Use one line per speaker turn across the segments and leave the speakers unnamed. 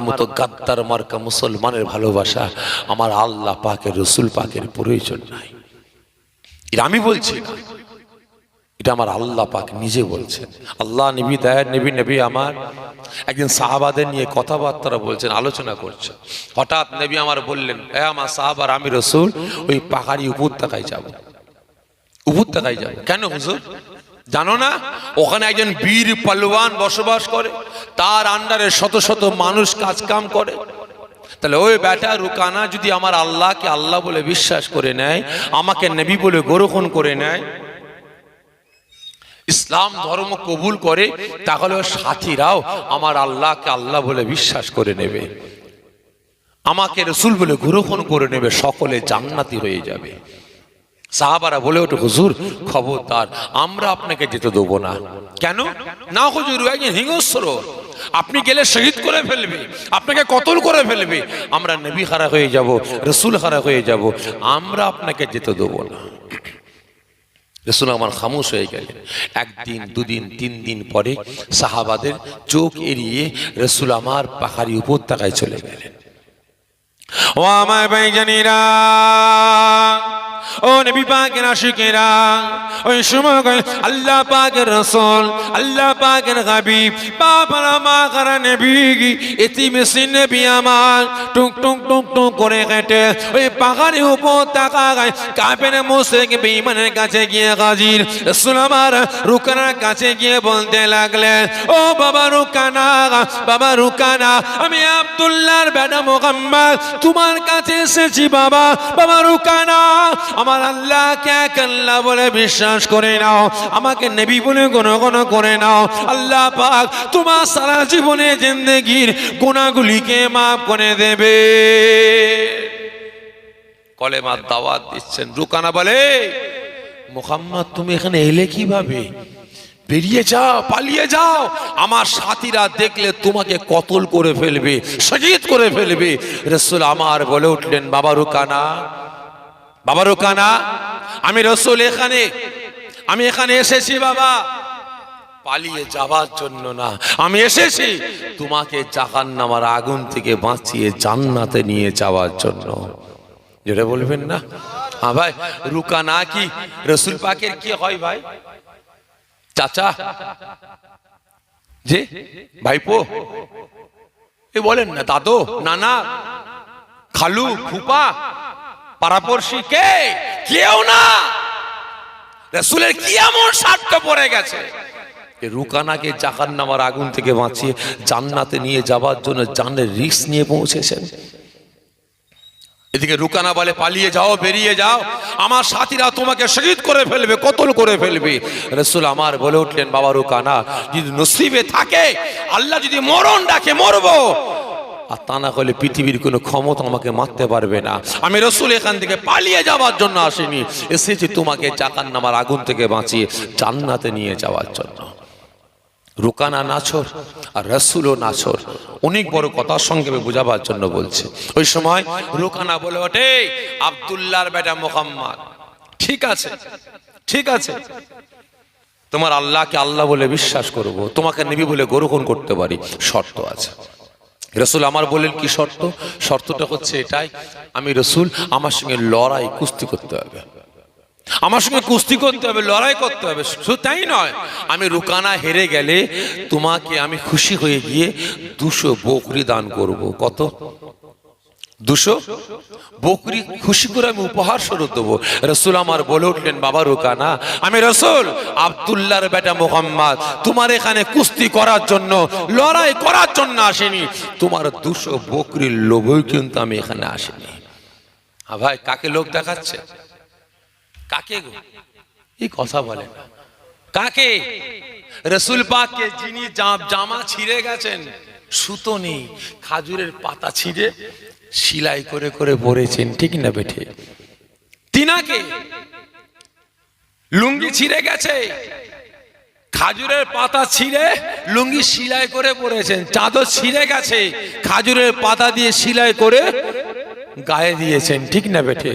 মতো গাদ্দার মার্কা মুসলমানের ভালোবাসা আমার আল্লাহ পাকের রসুল পাকের প্রয়োজন নাই। এটা আমি বলছি না। এটা আমার আল্লাহ পাক নিজে বলছেন। আল্লাহ নবী দেয় নবী নবী আমার। একদিন সাহাবাদের নিয়ে কথাবার্তা বলছেন আলোচনা করছেন। হঠাৎ নবী আমার বললেন এ আমার সাহাবার আমি রসুল ওই পাহাড়ি উপত্যকায় যাব। উপত্যকায় যাব। কেন হুজুর? জানো না? ওখানে একজন বীর পালওয়ান বসবাস করে। তার আন্ডারে শত শত মানুষ কাজ কাম করে। তাহলে ওই বেটা রুকানা যদি আমার আল্লাহকে আল্লাহ বলে বিশ্বাস করে নেয়, আমাকে নবী বলে গ্রহণ করে নেয়, ইসলাম ধর্ম কবুল করে, তাহলে সাথীরাও আমার আল্লাহকে আল্লাহ বলে বিশ্বাস করে নেবে। আমাকে রসুল বলে গ্রহণ করে নেবে, সকলে জান্নাতি হয়ে যাবে। সাহাবারা বলে ওঠে, হুজুর, খবরদার, আমরা আপনাকে যেতে দেবো না। কেন? না, হুজুর একজন হিংস্র। আপনি গেলে শহীদ করে ফেলবে, আপনাকে কতল করে ফেলবে। আমরা নবী হারা হয়ে যাব, রসুল হারা হয়ে যাব, আমরা আপনাকে যেতে দেবো না। রসুল আমার খামোশ হয়ে গেলেন। একদিন, দুদিন, তিন দিন পরে সাহাবাদের চোখ এড়িয়ে রসুল আমার পাহাড়ি উপত্যকায় চলে গেলেন।
ও আমার ভাইজানেরা ও নবী পাকের আশিকেরা, ওই সময় আল্লাহ পাকের রসুল, আল্লাহ পাকের হাবিব, বাবারা মা কারা নবী এতি মেশিন নবী আমার। টুক টুক টুক টুক করে হেঁটে ওই পাহাড়ি উপর তাকা গায় কাপের মোশেক বেইমানের কাছে গিয়ে হাজির। রসুল আমার রুকানার কাছে গিয়ে বলতে লাগলেন, ও বাবা রুকানা বাবা রুকানা, আমি আব্দুল্লাহর বেটা মোহাম্মদ, তোমার কাছে এসেছি বাবা বাবা রুকানা আমার আল্লাহকে এক আল্লাহ বলে বিশ্বাস করে নাও, আমাকে নেবি বলে কোনো করে নাও। আল্লাহ পাক তোমার সারা জীবনে জিন্দগির গুণাগুলিকে মাফ করে দেবে।
কলেমার দাওয়াত দিচ্ছেন, রুকানা বলে, মোহাম্মদ তুমি এখানে এলে কীভাবে? বেরিয়ে যাও, পালিয়ে যাও। আমার সাথীরা দেখলে তোমাকে কতল করে ফেলবে সজিত করে ফেলবে। রসুল আমার বলে উঠলেন, বাবা রুকানা বাবা রুকানা, আমি রসুল এখানে, আমি এখানে এসেছি বাবা। পালিয়ে যাবার জন্য না, আমি এসেছি। তোমাকে জাহান নামার আগুন থেকে বাঁচিয়ে জান্নাতে নিয়ে যাওয়ার জন্য। যেটা বলবেন না? হ্যাঁ ভাই রুকা না কি? রসুল পাকের কি হয় ভাই? চাচা? যে ভাইপো? এ বলেন না, দাদো, নানা, খালু, ফুপা? পাড়াপড়শি কে? কেউ না। রসুলের কি এমন স্বার্থ পড়ে গেছে? রুকানাকে জাহান নামার আগুন থেকে বাঁচিয়ে জান্নাতে নিয়ে যাবার জন্য জানের রিস্ক নিয়ে পৌঁছেছেন। এদিকে রুকানা বলে, পালিয়ে যাও, বেরিয়ে যাও। আমার সাথীরা তোমাকে শহীদ করে ফেলবে, কতল করে ফেলবে। রসুল আমার বলে উঠলেন, বাবা রুকানা, যদি নসিবে থাকে, আল্লাহ যদি মরণ ডাকে, মরবো। আর তা না হলে পৃথিবীর কোনো ক্ষমতা আমাকে মারতে পারবে না। আমি রসুল এখান থেকে পালিয়ে যাওয়ার জন্য আসিনি। এসেছি তোমাকে চাকার নামার আগুন থেকে বাঁচিয়ে জান্নাতে নিয়ে যাওয়ার জন্য। রুকানা নাছর আর রসুলও নাছর অনেক বড় কথার সঙ্গে বোঝাবার জন্য বলছে। ওই সময় রুকানা বলে ওঠে, আবদুল্লাহর বেটা মোহাম্মদ। ঠিক আছে ঠিক আছে। তোমার আল্লাহকে আল্লাহ বলে বিশ্বাস করব, তোমাকে নেবি বলে গ্রহণ করতে পারি, শর্ত আছে। রসুল আমার বললেন, কি শর্ত? শর্তটা হচ্ছে এটাই, আমি রসুল, আমার সঙ্গে লড়াই, কুস্তি করতে হবে। আমার সঙ্গে কুস্তি করতে হবে, লড়াই করতে হবে। শুধু তাই নয়, আমি রুকানা হেরে গেলে তোমাকে আমি খুশি হয়ে গিয়ে দুশো বকরি দান করব। কত? দুশো? বকরি খুশি করে আমি উপহার স্বরূপ দেবো। রসুল আমার বলে উঠলেন, বাবা রুকানা, আমি রসুল আবদুল্লার বেটা মোহাম্মদ, তোমার এখানে কুস্তি করার জন্য, লড়াই করার জন্য আসেনি। তোমার দুশো বকরির লোভই কিন্তু আমি এখানে আসিনি। হ্যাঁ ভাই, কাকে লোক দেখাচ্ছে? কাকে গো? এই কথা বলে না। কাকে? রসুল পাককে যিনি জামা ছিঁড়ে গেছেন, সুতো নেই, খাজুরের পাতা ছিঁড়ে সিলাই করে করে পরেছেন ঠিক না বেঠে? তিনাকে লুঙ্গি ছিঁড়ে গেছে। খাজুরের পাতা ছিঁড়ে লুঙ্গি সিলাই করে পরেছেন। চাদর ছিঁড়ে গেছে, খাজুরের পাতা দিয়ে সিলাই করে গায়ে দিয়েছেন, ঠিক না বেঠে?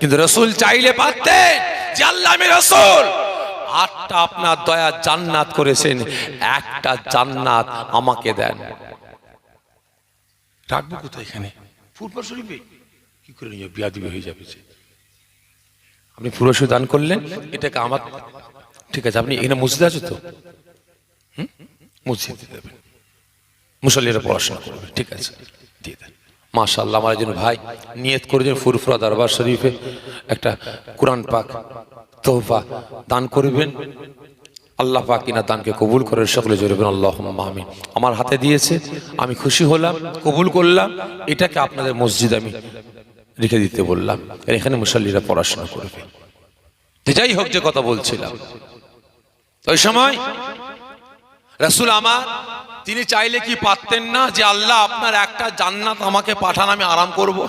কিন্তু রসুল চাইলে পারতেন যে রসুল। আটটা আপনার দয়া জান্নাত করেছেন, একটা জান্নাত আমাকে দেন। রাখব কোথায় এখানে? ফুটবল শরীফে? কি করে নিয়ে বিয়া দিবে হয়ে যাবে যে আপনি পুরস্কার দান করলেন, এটাকে আমার ঠিক আছে, আপনি এখানে মসজিদ আছে তো? হুম? মসজিদে দেবেন। মুসল্লিরা পড়াশোনা করবে, ঠিক আছে, দিয়ে দেন। মাশাল্লাহ আমার একজন ভাই নিয়ত করেছেন ফুরফুরা দরবার শরীফে একটা কোরআন পাক তোহফা দান করবেন। আল্লাহ পাক কিনা দানকে কবুল করে সকলে জড়বেন আল্লাহ আমিন। আমার হাতে দিয়েছে, আমি খুশি হলাম, কবুল করলাম, এটাকে আপনাদের মসজিদ আমি রেখে দিতে বললাম। এখানে মুসল্লিরা পড়াশোনা করবে। যাই হোক, যে কথা বলছিলাম। ওই সময় রাসূল আমার, তিনি চাইলে কি পারতেন না যে আল্লাহ আপনার একটা জান্নাত আমাকে পাঠান, আমি আরাম করব।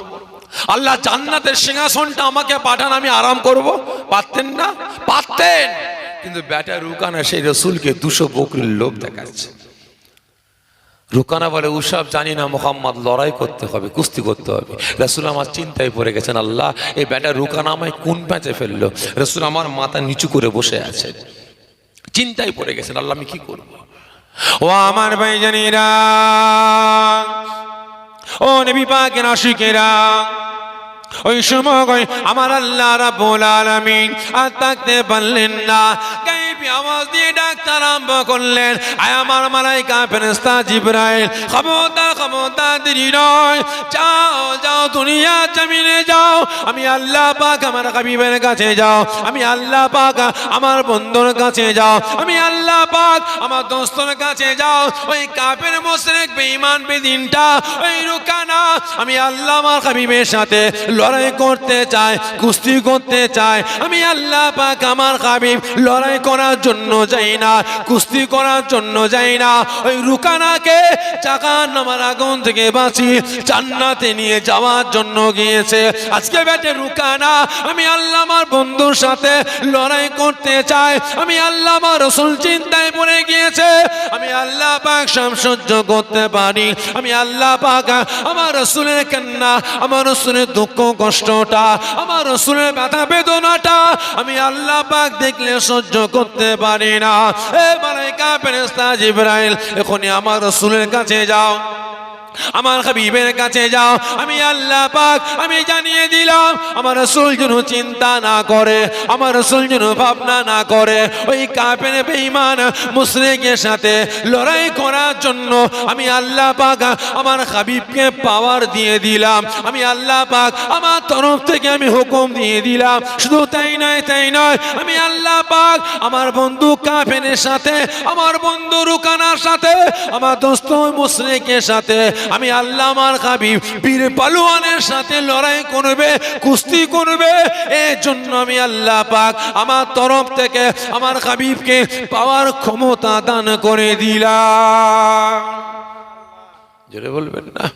আল্লাহ জান্নাতের সিংহাসনটা আমাকে পাঠান, আমি আরাম করব? পারতেন না? পারতেন! কিন্তু ব্যাটা রুকানা, সেই রসুলকে দুশো বকরির লোক দেখাচ্ছে। রুকানা বলে, উসব জানি না মোহাম্মদ, লড়াই করতে হবে, কুস্তি করতে হবে। রসুল আমার চিন্তায় পড়ে গেছেন, আল্লাহ, এই ব্যাটা রুকানা আমায় কোন প্যাঁচে ফেলল? রসুল আমার মাথা নিচু করে বসে আছেন চিন্তায় পড়ে গেছেন, আল্লাহ, আমি কি করব?
ও আমার ভাই জানিরা ও নবী পাকের আশিকেরা ওই সময় আমার আল্লাহ রাবুল আলামিন আর থাকতে পারলেন না। আমার বন্ধুর কাছে যাও। আমি আল্লাহ পাক আমার দোস্তর কাছে যাও। ওই কাপের মোশরেক, বেঈমান, বেদিনটা, ওই রুকানা। আমি আল্লাহ আমার হাবিবের সাথে লড়াই করতে চাই, কুস্তি করতে চাই। আমি আল্লাহ পাক আমার হাবিব লড়াই করার জন্য যাই না, কুস্তি করার জন্য যাই না। ওই রুকানাকে চাকার নামার আগুন থেকে বাঁচি জান্নাতে নিয়ে যাওয়ার জন্য গিয়েছে। আজকে বেটে রুকানা, আমি আল্লাহ আমার বন্ধুর সাথে লড়াই করতে চাই। আমি আল্লাহ আমার রসুল চিন্তায় পড়ে গিয়েছে। আমি আল্লাহ পাক সহ্য করতে পারি। আমি আল্লাহ পাক আমার রসুলের কান্না, আমার রসুলের দুঃখ কষ্টটা, আমার রসুলের ব্যথা বেদনাটা, আমি আল্লাহ পাক দেখলে সহ্য করতে পারি না। এ মালাইকা ফেরেশতা জিবরাইল এখনই আমার রসুলের কাছে যাও। আমার হাবিবের কাছে যাও। আমি আল্লাহ পাক, আমি জানিয়ে দিলাম, আমার রসুল যেন চিন্তা না করে, আমার রসুল যেন ভাবনা না করে। ওই কাপের বেঈমান মুসলিকের সাথে লড়াই করার জন্য আমি আল্লাহ পাক আমার হাবিবকে পাওয়ার দিয়ে দিলাম। আমি আল্লাহ পাক আমার তরফ থেকে আমি হুকুম দিয়ে দিলাম। শুধু তাই নয় তাই নয়, আমি আল্লাহ পাক আমার বন্ধু কাফেনের সাথে, আমার বন্ধু রুকানার সাথে, আমার দোস্ত মুসলিকের সাথে আমি আল্লাহ আমার হাবিব, বীর পালুয়ানের সাথে লড়াই করবে, কুস্তি করবে। এর জন্য আমি আল্লাহ পাক আমার তরফ থেকে আমার হাবিবকে পাওয়ার ক্ষমতা দান করে দিলাম।
বলবেন না?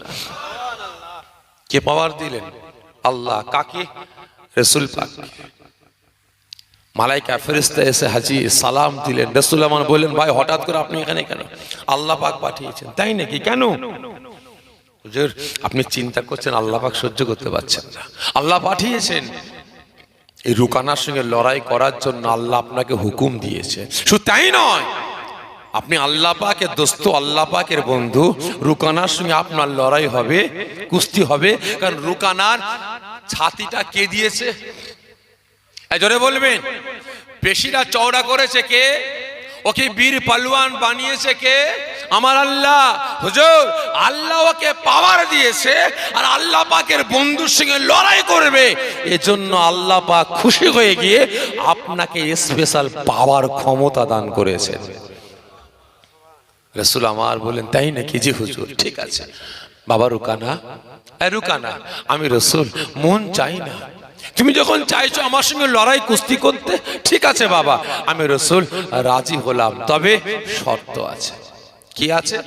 কে পাওয়ার দিলেন? আল্লাহ, কাকে? রসুল পাক। মালাইকা ফেরিস্তা এসে হাজি সালাম দিলেন। রসুল আমার বললেন, ভাই, হঠাৎ করে আপনি এখানে কেন? আল্লাহ পাক পাঠিয়েছেন। তাই নাকি? কেন? হুজুর, আপনি চিন্তা করছেন আল্লাহ পাক সহ্য করতে পারছেন না। আল্লাহ পাঠিয়েছেন। এই রুকানার সঙ্গে লড়াই করার জন্য আল্লাহ আপনাকে হুকুম দিয়েছে। শুধু তাই নয়, আপনি আল্লাহ পাকের দোস্ত, আল্লাহ পাকের বন্ধু, রুকানার সঙ্গে আপনার লড়াই হবে, কুস্তি হবে, কারণ রুকানার ছাতিটা কে দিয়েছে? জোরে বলবেন, পেশিরা চওড়া করেছে কে? ওকে বীর পালওয়ান বানিয়েছে কে? আমার আল্লাহ। হুজুর, আল্লাহ ওকে পাওয়ার দিয়েছে আর আল্লাহ পাকের বন্ধুর সঙ্গে লড়াই করবে। এজন্য আল্লাহ পাক খুশি হয়ে গিয়ে আপনাকে স্পেশাল পাওয়ার ক্ষমতা দান করেছেন। রসুল আমার বলেন, তাই নাকি জি হুজুর? ঠিক আছে। বাবা রুকানা রুকানা, আমি রসুল, মন চাই না। তুমি যখন চাইছো আমার সঙ্গে লড়াই কুস্তি করতে, ঠিক আছে বাবা, আমি রসুল রাজি হলাম। তবে শর্ত আছে। কি আছে?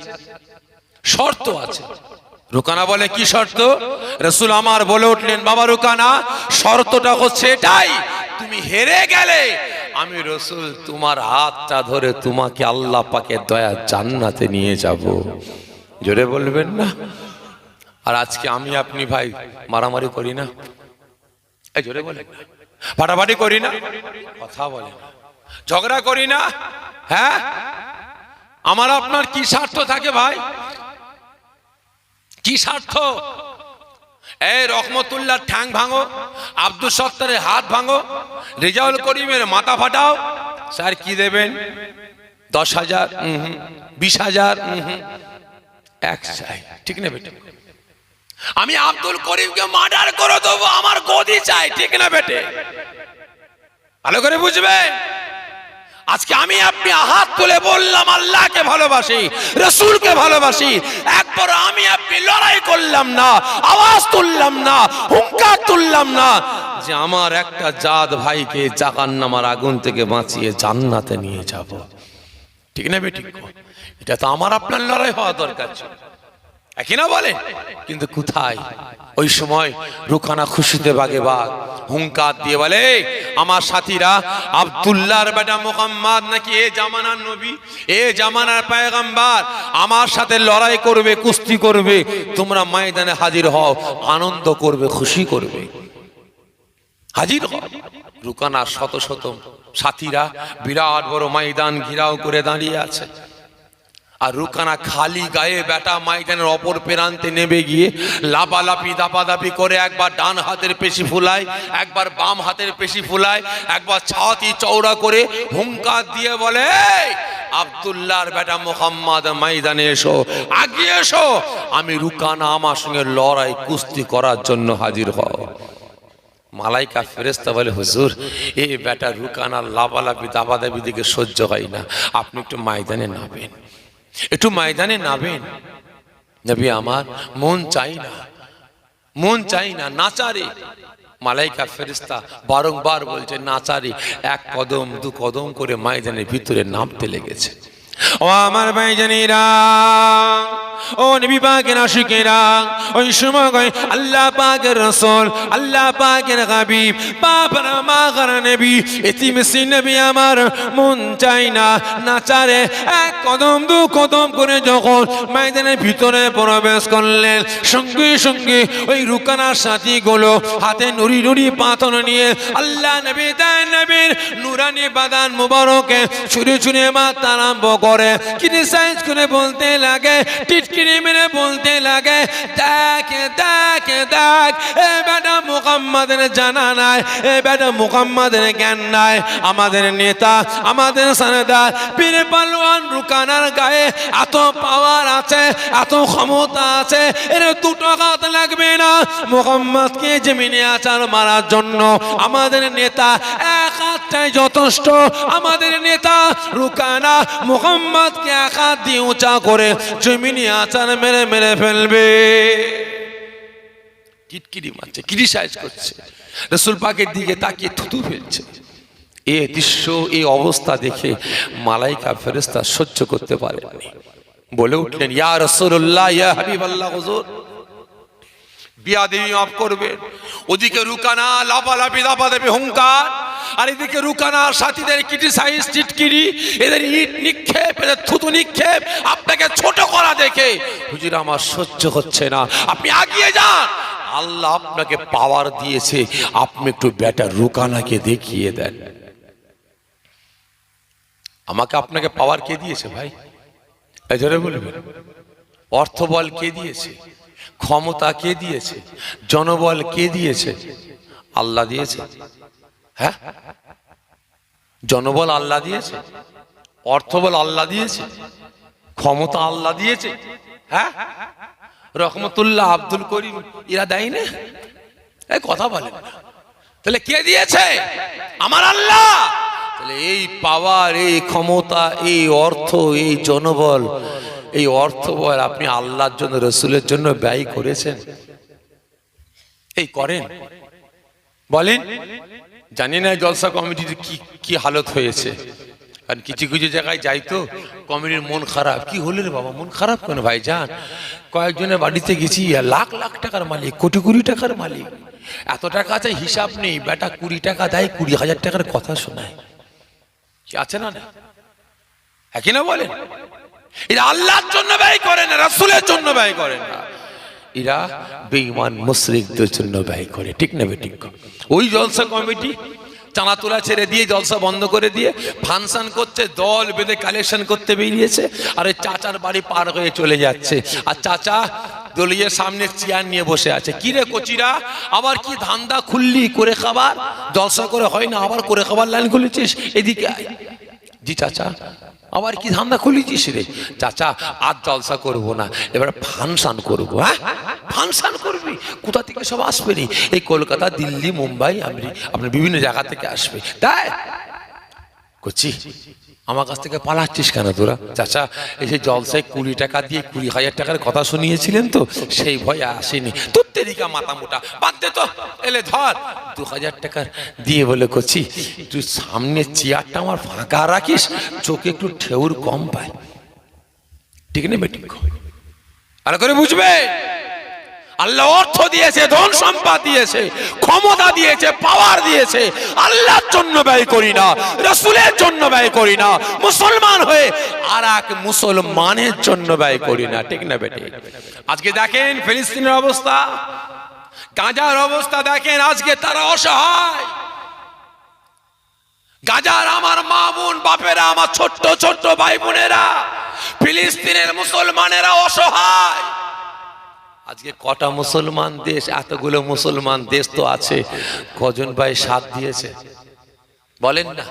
শর্ত আছে। রুকানা বলে, কি শর্ত? রসুল আমার বলে উঠলেন, বাবা রুকানা, শর্তটা হচ্ছে এটাই, তুমি হেরে গেলে আমি রসুল তোমার হাতটা ধরে তোমাকে আল্লাহ পাকে দয়া জান্নাতে নিয়ে যাব। জোরে বলবেন না? আর আজকে আমি আপনি ভাই মারামারি করি না? এই জোরে বলেন না ফাটাফাটি করি না। কথা বলে ঝগড়া করি না। হ্যাঁ? আমার আপনার কি স্বার্থ থাকে ভাই? কি স্বার্থ? এই রহমতুল্লাহ ঠ্যাং ভাঙো, আব্দুল সত্তারের হাত ভাঙো, রেজাউল করিমের মাথা ফাটাও। স্যার, কি দেবেন? দশ হাজার। বিশ হাজার। এক ঠিক না আমি আব্দুল করিমকে মার্ডার করে দেবো। চাই, ঠিক না বেটে? ভালো করে বুঝবেন আজকে আমি আপনি হাত তুলে বললাম, আল্লাহকে ভালোবাসি, রসুলকে ভালোবাসি। একবার আমি আপনি লড়াই করলাম না, আওয়াজ তুললাম না, হুঙ্কার তুললাম না যে আমার একটা জাত ভাইকে জাহান্নামার আগুন থেকে বাঁচিয়ে জান্নাতে নিয়ে যাব। ঠিক না বেঠিক? এটা তো আমার আপনার লড়াই হওয়া দরকার ছিল। একই না বলে? কিন্তু কোথায়? ওই সময় রুখানা খুশিতে বাগে বাগ, হুঙ্কার দিয়ে বলে আমার সাথীরা, আব্দুল্লাহর বেটা মোহাম্মদ নাকি এ জামানার নবী? এ জামানার পায়গাম্বার, আমার সাথে লড়াই করবে, কুস্তি করবে, তোমরা ময়দানে হাজির হও, আনন্দ করবে, খুশি করবে। হাজির হও। রুকানা শত শত সাথীরা বিরাট বড় ময়দান ঘিরাও করে দাঁড়িয়ে আছে। আর রুকানা খালি গায়ে বেটা ময়দানের অপর প্রান্তে নেমে গিয়ে লাপালাপি দাপাদাপি করে একবার ডান হাতের পেশি ফুলায় একবার বাম হাতের পেশি ফুলায় একবার ছাতি চওড়া করে হুঙ্কার দিয়ে বলে "এই, আব্দুল্লাহর বেটা মোহাম্মদ মাইদানে এসো আগিয়ে এসো আমি রুকানা আমার সঙ্গে লড়াই কুস্তি করার জন্য হাজির হও মালাইকা ফেরেস্তা বলে হুজুর এ বেটা রুকানা লাভালাভি দাবাদাবি দিকে সহ্য হয় না আপনি একটু মাইদানে নাবেন একটু ময়দানে নামেন। নবী আমার, মন চাই না। মন চাই না, নাচারে। মালাইকা ফেরিস্তা বারংবার বলছে, নাচারে। এক কদম, দু কদম করে ময়দানের ভিতরে নামতে লেগেছে।
ও আমার ভাইজানিরা ও নবী পাকের আশিকেরা, ওই সময় কয়, আল্লাহ পাকের রসুল, আল্লাহ পাকের হাবিব বাবার মা কর নবী এতি মিসি নবী আমার মন চাই না নাচারে এক কদম, দু কদম করে যখন ময়দানের ভিতরে প্রবেশ করলেন, সঙ্গে সঙ্গে ওই রুকানার সাথী গুলো হাতে নুরি নুরি পাথর নিয়ে আল্লাহ নবী দেন নবীর নুরানি বাদান মুবারকে ছুঁড়ে ছুঁড়ে মাথা আরম্ভ করে ক্রিটিসাইজ করে বলতে লাগে, টিটকিরি মেরে বলতে লাগে, দেখ দেখ দেখ, এ বেটা মুহাম্মাদের জানা নাই, এ বেটা মুহাম্মাদের জ্ঞান নাই, আমাদের নেতা, আমাদের সানেদার পীর পালোয়ান রুকানার গায়ে এত পাওয়ার আছে, এত ক্ষমতা আছে, এর দুটো হাত লাগবে না। মোহাম্মদকে জমিনে আচার মারার জন্য আমাদের নেতা এক হাতটাই যথেষ্ট, আমাদের নেতা রুকানা মোহাম্মদকে এক হাত দিয়ে উঁচা করে জমিনে আচার মেরে মেরে ফেলবে।
কিটকিরি মারছে ক্রিটিসাইজ করছে। রসুল পাকের দিকে তাকিয়ে থুতু ফেলছে। এ দৃশ্য এই অবস্থা দেখে মালাইকা ফেরেস্তা সহ্য করতে পারেননি। বলে উঠলেন, ইয়া রসুল্লাহ ইয়া হাবিব আল্লাহ হুজুর, বিয়া দেবী মাফ করবেন। ওদিকে রুকানা, লাফালাফি দাপাদাপি হুঙ্কার আর এদিকে রুকানা, সাথীদের ক্রিটিসাইজ টিটকিরি, এদের ইট নিক্ষেপ, এদের থুতু নিক্ষেপ, আপনাকে ছোট করা দেখে হুজুর আমার সহ্য হচ্ছে না। আপনি আগিয়ে যান। আল্লাহ আপনাকে পাওয়ার দিয়েছে। আপনি একটু বেটা রুকানাকে দেখিয়ে দেন। আমাকে আপনাকে পাওয়ার কে দিয়েছে ভাই? এই জোরে বলবেন। অর্থ বল কে দিয়েছে? ক্ষমতা কে দিয়েছে? জনবল কে দিয়েছে? আল্লাহ দিয়েছে। হ্যাঁ? জনবল আল্লাহ দিয়েছে, অর্থবল আল্লাহ দিয়েছে, ক্ষমতা আল্লাহ দিয়েছে হ্যাঁ? রহমতুল্লাহ আব্দুল করিম, এরা দেয় না? এই কথা বলেন না। তাহলে কে দিয়েছে? আমার আল্লাহ। তাহলে এই পাওয়ার, এই ক্ষমতা, এই অর্থ, এই জনবল, এই অর্থ বল আপনি আল্লাহর জন্য, রসুলের জন্য ব্যয় করেছেন। এই করেন। বলেন। জানি না জলসা কমিটির কি কি হালত হয়েছে। কারণ কিছু কিছু জায়গায় যাই তো, কমিটির মন খারাপ। কি হলো রে বাবা, মন খারাপ কেন ভাই যান কয়েকজনের বাড়িতে গেছি লাখ লাখ টাকার মালিক, কোটি কোটি টাকার মালিক। এত টাকা আছে, হিসাব নেই। বেটা কুড়ি টাকা দেয়, কুড়ি হাজার টাকার কথা শোনায়। আছে না না? একই না বলেন? এরা আল্লাহর জন্য ব্যয় করে না, রাসূলের জন্য ব্যয় করে না। এরা বেঈমান মুশরিকদের জন্য ব্যয় করে। ঠিক না ঠিক ওই জলসা কমিটি চানা তোলা ছেড়ে দিয়ে জলসা বন্ধ করে দিয়ে ফাংশন করছে, দল বেঁধে কালেকশন করতে বেরিয়েছে, আর ওই চাচার বাড়ি পার হয়ে চলে যাচ্ছে। আর চাচা দলিয়ে সামনে চেয়ার নিয়ে বসে আছে। কি রে কচিরা, আবার কি ধান্দা খুললি করে খাবার? জলসা করে হয় না, আবার করে খাবার লাইন খুলেছিস? এদিকে জি চাচা। আবার কি ধান্দা খুলেছিস রে? চাচা, আর জলসা করব না। এবার ফানসান করব হ্যাঁ? ফানসান করবি? কোথা থেকে সব আসবে রে? এই কলকাতা, দিল্লি, মুম্বাই আমি আপনার বিভিন্ন জায়গা থেকে আসবে। তাই? করছি আমার কাছ থেকে পালাচ্ছিস কেন তোরা? চাচা, এই যে জলসায় কুড়ি টাকা দিয়ে কুড়ি হাজার টাকার কথা শুনিয়েছিলেন তো, সেই ভয় আসেনি। তোর তেরিকা মাথা মোটা, বাদ তো, এলে ধর। দু হাজার টাকার দিয়ে বলে করছি তুই সামনে চেয়ারটা আমার ফাঁকা রাখিস, চোখে একটু ঠেউর কম পায়। ঠিক নেই বেটি? আর করে বুঝবে? আল্লাহ অর্থ দিয়েছে, ধন সম্পদ দিয়েছে, ক্ষমতা দিয়েছে পাওয়ার দিয়েছে। আল্লাহর জন্য ব্যয় করি না, রসুলের জন্য ব্যয় করি না, মুসলমান হয়ে আর এক মুসলমানের জন্য ব্যয় করি না, ঠিক না বেটে? আজকে দেখেন ফিলিস্তিনের অবস্থা, গাঁজার অবস্থা দেখেন, আজকে তারা অসহায়। গাজার আমার মা বোন বাপেরা, আমার ছোট্ট ছোট্ট ভাই বোনেরা, ফিলিস্তিনের মুসলমানেরা অসহায়। আজকে কটা মুসলমান দেশ, এতগুলো মুসলমান দেশ তো আছে। কজন ভাই সাথ দিয়েছে? বলেন না।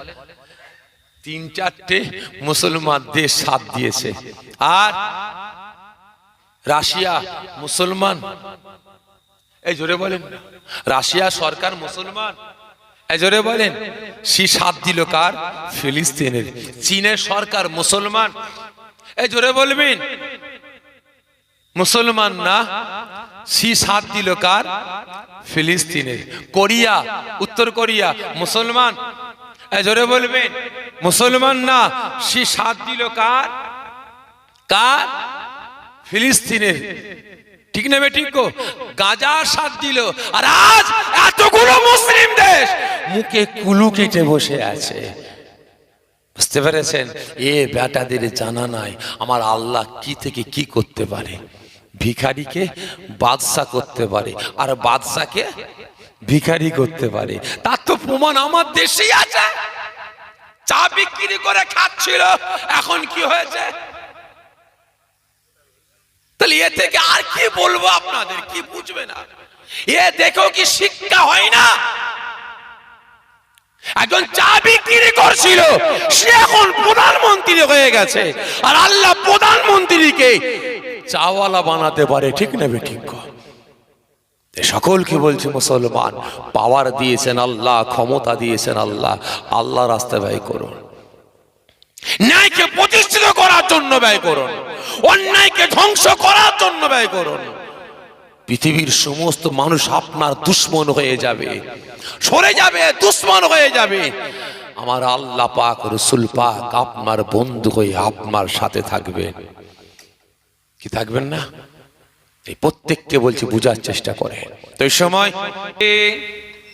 তিন চারটে মুসলমান দেশ সাথ দিয়েছে। আর রাশিয়া মুসলমান। এই জোরে বলেন রাশিয়া সরকার মুসলমান। এই জোরে বলেন। সি সাথ দিল কার? ফিলিস্তিনের। চীনের সরকার মুসলমান। এই জোরে বলবেন। মুসলমান না? সি সাথ দিল কার? ফিলিস্তিনের কোরিয়া, উত্তর কোরিয়া, মুসলমান? জোরে বলবেন, মুসলমান না? সি সাথ দিল কার? কার? ফিলিস্তিনের ঠিক নেবে ঠিক গো গাজার সাথ দিল। আর আজ এতগুলো মুসলিম দেশ মুখে কুলু কেটে বসে আছে। বুঝতে পেরেছেন? এ বেটাদের জানা নাই। আমার আল্লাহ কি থেকে কি করতে পারে? ভিখারিকে বাদশা করতে পারে। আর বাদশাকে ভিখারি করতে পারে। তার তো প্রমাণ আমার দেশেই আছে। চা বিক্রি করে খাচ্ছিল। এখন কি হয়েছে? তাহলে এ থেকে আর কি বলব আপনাদের? কি বুঝবে না? এ দেখেও কি শিক্ষা হয় না? একজন চা বিক্রি করছিল। সে এখন প্রধানমন্ত্রী হয়ে গেছে। আর আল্লাহ প্রধানমন্ত্রীকে চাওয়ালা বানাতে পারে, ঠিক নেবে ঠিক সকলকে বলছে মুসলমান, পাওয়ার দিয়েছেন আল্লাহ, ক্ষমতা দিয়েছেন আল্লাহ আল্লাহ রাস্তায় ব্যয় করুন। ন্যায়কে প্রতিষ্ঠিত করার জন্য ব্যয় করুন, অন্যায়কে ধ্বংস করার জন্য ব্যয় করুন। পৃথিবীর সমস্ত মানুষ আপনার দুশ্মন হয়ে যাবে, সরে যাবে, দুশ্মন হয়ে যাবে। আমার আল্লাহ পাক, রসুল পাক আপনার বন্ধু হয়ে আপনার সাথে থাকবেন। কি থাকবেন না? এই প্রত্যেককে বলছি বুঝার চেষ্টা করে তো সময়